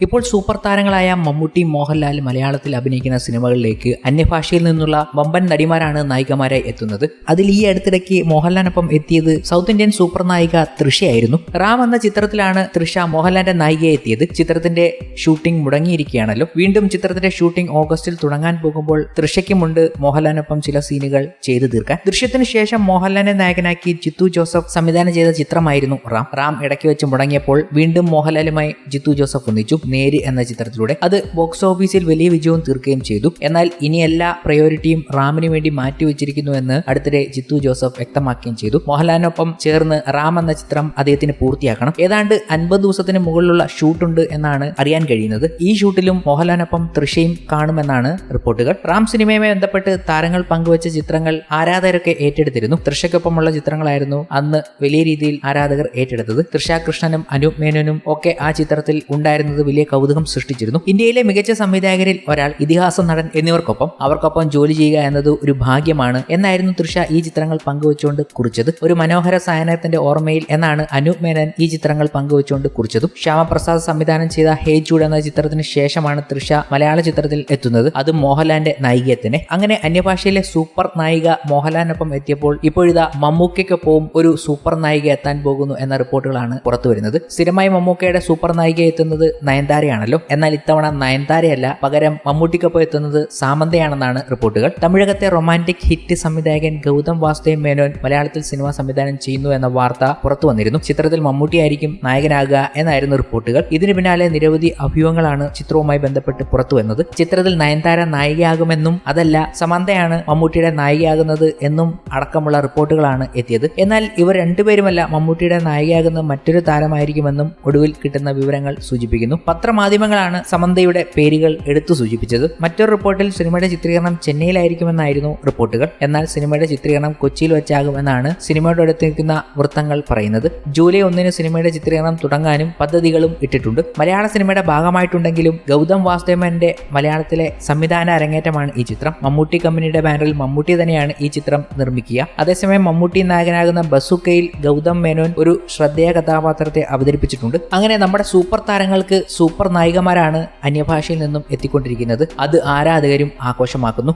ഇപ്പോൾ സൂപ്പർ താരങ്ങളായ മമ്മൂട്ടി മോഹൻലാൽ മലയാളത്തിൽ അഭിനയിക്കുന്ന സിനിമകളിലേക്ക് അന്യഭാഷയിൽ നിന്നുള്ള വമ്പൻ നടിമാരാണ് നായികമാരായി എത്തുന്നത്. അതിൽ ഈ അടുത്തിടയ്ക്ക് മോഹൻലാലിനൊപ്പം എത്തിയത് സൗത്ത് ഇന്ത്യൻ സൂപ്പർ നായിക തൃഷയായിരുന്നു. റാം എന്ന ചിത്രത്തിലാണ് തൃഷ മോഹൻലാലിന്റെ നായികയെ എത്തിയത്. ചിത്രത്തിന്റെ ഷൂട്ടിംഗ് മുടങ്ങിയിരിക്കുകയാണല്ലോ. വീണ്ടും ചിത്രത്തിന്റെ ഷൂട്ടിംഗ് ഓഗസ്റ്റിൽ തുടങ്ങാൻ പോകുമ്പോൾ തൃഷയ്ക്കുമുണ്ട് മോഹൻലാലിനൊപ്പം ചില സീനുകൾ ചെയ്തു തീർക്കാൻ. ദൃശ്യത്തിന് ശേഷം മോഹൻലാലിനെ നായകനാക്കി ജിത്തു ജോസഫ് സംവിധാനം ചെയ്ത ചിത്രമായിരുന്നു റാം. റാം ഇടയ്ക്ക് വെച്ച് മുടങ്ങിയപ്പോൾ വീണ്ടും മോഹൻലാലുമായി ജിത്തു ജോസഫ് ഒന്നിച്ചു. നേര് എന്ന ചിത്രത്തിലൂടെ. അത് ബോക്സ് ഓഫീസിൽ വലിയ വിജയവും തീർക്കുകയും ചെയ്തു. എന്നാൽ ഇനി എല്ലാ പ്രയോറിറ്റിയും റാമിന് വേണ്ടി മാറ്റിവെച്ചിരിക്കുന്നു എന്ന് അടുത്തിടെ ജിത്തു ജോസഫ് വ്യക്തമാക്കുകയും ചെയ്തു. മോഹൻലാലിനൊപ്പം ചേർന്ന് റാം എന്ന ചിത്രം അദ്ദേഹത്തിന് പൂർത്തിയാക്കണം. ഏതാണ്ട് അൻപത് ദിവസത്തിന് മുകളിലുള്ള ഷൂട്ടുണ്ട് എന്നാണ് അറിയാൻ കഴിയുന്നത്. ഈ ഷൂട്ടിലും മോഹൻലാലിനൊപ്പം തൃശയും കാണുമെന്നാണ് റിപ്പോർട്ടുകൾ. റാം സിനിമയുമായി ബന്ധപ്പെട്ട് താരങ്ങൾ പങ്കുവച്ച ചിത്രങ്ങൾ ആരാധകരൊക്കെ ഏറ്റെടുത്തിരുന്നു. തൃശയ്ക്കൊപ്പമുള്ള ചിത്രങ്ങളായിരുന്നു അന്ന് വലിയ രീതിയിൽ ആരാധകർ ഏറ്റെടുത്തത്. തൃഷ കൃഷ്ണനും അനൂപ് മേനോനും ഒക്കെ ആ ചിത്രത്തിൽ ഉണ്ടായിരുന്നത് വലിയ കൗതുകം സൃഷ്ടിച്ചിരുന്നു. ഇന്ത്യയിലെ മികച്ച സംവിധായകരിൽ ഒരാൾ ഇതിഹാസ നടൻ എന്നിവർക്കൊപ്പം അവർക്കൊപ്പം ജോലി ചെയ്യുക എന്നത് ഒരു ഭാഗ്യമാണ് എന്നായിരുന്നു തൃഷ ഈ ചിത്രങ്ങൾ പങ്കുവച്ചുകൊണ്ട് കുറിച്ചത്. ഒരു മനോഹര സായനത്തിന്റെ ഓർമ്മയിൽ എന്നാണ് അനൂപ് മേനൻ ഈ ചിത്രങ്ങൾ പങ്കുവച്ചുകൊണ്ട് കുറിച്ചതും. ശ്യാമപ്രസാദ് സംവിധാനം ചെയ്ത ഹേ ജൂഡ് എന്ന ചിത്രത്തിന് ശേഷമാണ് തൃഷ മലയാള ചിത്രത്തിൽ എത്തുന്നത്. അത് മോഹൻലാലിന്റെ നായികത്തിന് അങ്ങനെ അന്യഭാഷയിലെ സൂപ്പർ നായിക മോഹൻലാലിനൊപ്പം എത്തിയപ്പോൾ ഇപ്പോഴിതാ മമ്മൂക്കയ്ക്കൊപ്പവും ഒരു സൂപ്പർ നായിക എത്താൻ പോകുന്നു എന്ന റിപ്പോർട്ടുകളാണ് പുറത്തുവരുന്നത്. സ്ഥിരമായി മമ്മൂക്കയുടെ സൂപ്പർ നായിക എത്തുന്നത് നയൻതാരയാണല്ലോ. എന്നാൽ ഇത്തവണ നയൻതാരയല്ല പകരം മമ്മൂട്ടിക്കൊപ്പം എത്തുന്നത് സാമന്തയാണെന്നാണ് റിപ്പോർട്ടുകൾ. തമിഴകത്തെ റൊമാന്റിക് ഹിറ്റ് സംവിധായകൻ ഗൗതം വാസുദേവ് മേനോൻ മലയാളത്തിൽ സിനിമ സംവിധാനം ചെയ്യുന്നു എന്ന വാർത്ത പുറത്തു വന്നിരുന്നു. ചിത്രത്തിൽ മമ്മൂട്ടിയായിരിക്കും നായകനാകുക എന്നായിരുന്നു റിപ്പോർട്ടുകൾ. ഇതിനു പിന്നാലെ നിരവധി അഭ്യൂഹങ്ങളാണ് ചിത്രവുമായി ബന്ധപ്പെട്ട് പുറത്തു വന്നത്. ചിത്രത്തിൽ നയൻതാര നായികയാകുമെന്നും അതല്ല സമന്തയാണ് മമ്മൂട്ടിയുടെ നായികയാകുന്നത് എന്നും അടക്കമുള്ള റിപ്പോർട്ടുകളാണ് എത്തിയത്. എന്നാൽ ഇവർ രണ്ടുപേരുമല്ല മമ്മൂട്ടിയുടെ നായികയാകുന്ന മറ്റൊരു താരമായിരിക്കുമെന്നും ഒടുവിൽ കിട്ടുന്ന വിവരങ്ങൾ സൂചിപ്പിക്കുന്നു. പത്രമാധ്യമങ്ങളാണ് സമന്തയുടെ പേരുകൾ എടുത്തു സൂചിപ്പിച്ചത്. മറ്റൊരു റിപ്പോർട്ടിൽ സിനിമയുടെ ചിത്രീകരണം ചെന്നൈയിലായിരിക്കുമെന്നായിരുന്നു റിപ്പോർട്ടുകൾ. എന്നാൽ സിനിമയുടെ ചിത്രീകരണം കൊച്ചിയിൽ വെച്ചാകുമെന്നാണ് സിനിമയുടെ അടുത്തിരിക്കുന്ന വൃത്തങ്ങൾ പറയുന്നത്. ജൂലൈ ഒന്നിന് സിനിമയുടെ ചിത്രീകരണം തുടങ്ങാനും പദ്ധതികളും ഇട്ടിട്ടുണ്ട്. മലയാള സിനിമയുടെ ഭാഗമായിട്ടുണ്ടെങ്കിലും ഗൗതം വാസുദേവന്റെ മലയാളത്തിലെ സംവിധാന അരങ്ങേറ്റമാണ് ഈ ചിത്രം. മമ്മൂട്ടി കമ്പനിയുടെ ബാനറിൽ മമ്മൂട്ടി തന്നെയാണ് ഈ ചിത്രം നിർമ്മിക്കുക. അതേസമയം മമ്മൂട്ടി നായകനാകുന്ന ബസുക്കയിൽ ഗൗതം മേനോൻ ഒരു ശ്രദ്ധേയ കഥാപാത്രത്തെ അവതരിപ്പിച്ചിട്ടുണ്ട്. അങ്ങനെ നമ്മുടെ സൂപ്പർ താരങ്ങൾക്ക് സൂപ്പർ നായികമാരാണ് അന്യഭാഷയിൽ നിന്നും എത്തിക്കൊണ്ടിരിക്കുന്നത്. അത് ആരാധകരും ആഘോഷമാക്കുന്നു.